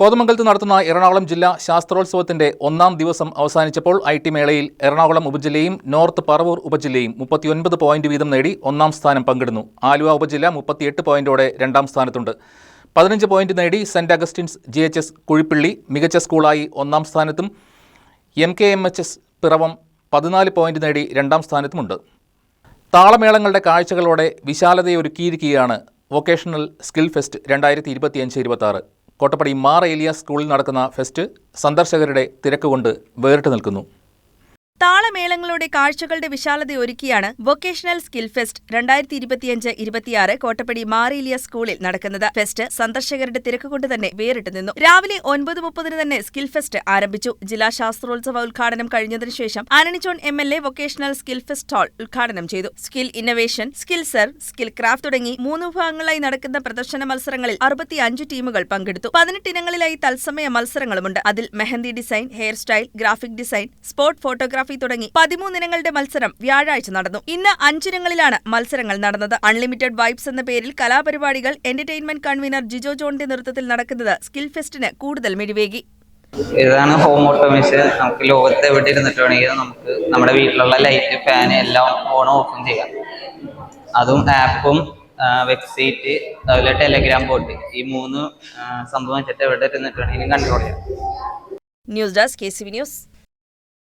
കോതമംഗലത്ത് നടത്തുന്ന എറണാകുളം ജില്ലാ ശാസ്ത്രോത്സവത്തിന്റെ ഒന്നാം ദിവസം അവസാനിച്ചപ്പോൾ ഐ ടി മേളയിൽ എറണാകുളം ഉപജില്ലയും നോർത്ത് പറവൂർ ഉപജില്ലയും മുപ്പത്തിയൊൻപത് പോയിന്റ് വീതം നേടി ഒന്നാം സ്ഥാനം പങ്കിടുന്നു. ആലുവ ഉപജില്ല മുപ്പത്തിയെട്ട് പോയിന്റോടെ രണ്ടാം സ്ഥാനത്തുണ്ട്. പതിനഞ്ച് പോയിന്റ് നേടി saint Augustine's G H S Kuzhippilly മികച്ച സ്കൂളായി ഒന്നാം സ്ഥാനത്തും M K M H S Piravom പതിനാല് പോയിന്റ് നേടി രണ്ടാം സ്ഥാനത്തുമുണ്ട്. താളമേളങ്ങളുടെ കാഴ്ചകളോടെ വിശാലതയൊരുക്കിയിരിക്കുകയാണ് വൊക്കേഷണൽ സ്കിൽ ഫെസ്റ്റ് രണ്ടായിരത്തി ഇരുപത്തിയഞ്ച് ഇരുപത്തി കോട്ടപ്പടി മാർ ഏലിയ സ്കൂളിൽ നടക്കുന്ന ഫെസ്റ്റ് സന്ദർശകരുടെ തിരക്കുകൊണ്ട് വേറിട്ട് നിൽക്കുന്നു. താളമേളങ്ങളുടെ കാഴ്ചകളുടെ വിശാലത ഒരുക്കിയാണ് വൊക്കേഷണൽ സ്കിൽ ഫെസ്റ്റ് രണ്ടായിരത്തി ഇരുപത്തിയഞ്ച് ഇരുപത്തിയാറ് കോട്ടപ്പടി മാറിയിലിയ സ്കൂളിൽ നടക്കുന്നത്. ഫെസ്റ്റ് സന്ദർശകരുടെ തിരക്ക് കൊണ്ട് തന്നെ വേറിട്ട് നിന്നു. രാവിലെ ഒൻപത് മുപ്പതിന് തന്നെ സ്കിൽ ഫെസ്റ്റ് ആരംഭിച്ചു. ജില്ലാ ശാസ്ത്രോത്സവ ഉദ്ഘാടനം കഴിഞ്ഞതിനു ശേഷം ആനണി John M L A vocational skill fest hall ഉദ്ഘാടനം ചെയ്തു. Skill innovation skill serve skill craft തുടങ്ങി മൂന്ന് വിഭാഗങ്ങളായി നടക്കുന്ന പ്രദർശന മത്സരങ്ങളിൽ അറുപത്തിയഞ്ച് ടീമുകൾ പങ്കെടുത്തു. പതിനെട്ട് ഇനങ്ങളിലായി തത്സമയ മത്സരങ്ങളുമുണ്ട്. അതിൽ mehndi design hair style graphic design sport photography തുടങ്ങി പതിമൂന്നിനങ്ങളുടെ മത്സരം വ്യാഴാഴ്ച നടന്നു. ഇന്ന് അഞ്ചിനങ്ങളിലാണ് മത്സരങ്ങൾ നടന്നത്. അൺലിമിറ്റഡ് വൈബ്സ് എന്ന പേരിൽ കലാപരിപാടികൾ എന്റർടൈൻമെന്റ് കൺവീനർ ജിജോ ജോണിന്റെ നേതൃത്വത്തിൽ നടക്കുന്നത് സ്കിൽ ഫെസ്റ്റിന് കൂടുതൽ മിഴിവേകി ഇതാണ് ഹോം ഓട്ടോമേഷൻ നമുക്ക് ലോകത്ത് എവിടെ ഇരുന്നിട്ട് വേണമെങ്കിലും നമുക്ക് നമ്മുടെ വീട്ടിലുള്ള ലൈറ്റ് ഫാൻ എല്ലാം ഓൺ ഓഫും ചെയ്യാം. അതും ആപ്പും വെബ്സൈറ്റ് അതുപോലെ ടെലഗ്രാം ബോട്ട് ഈ മൂന്ന് സംഭവം വെച്ചിട്ട് എവിടെ ഇരുന്നിട്ട് വേണമെങ്കിലും കൺട്രോൾ ചെയ്യാം. News desk K C V news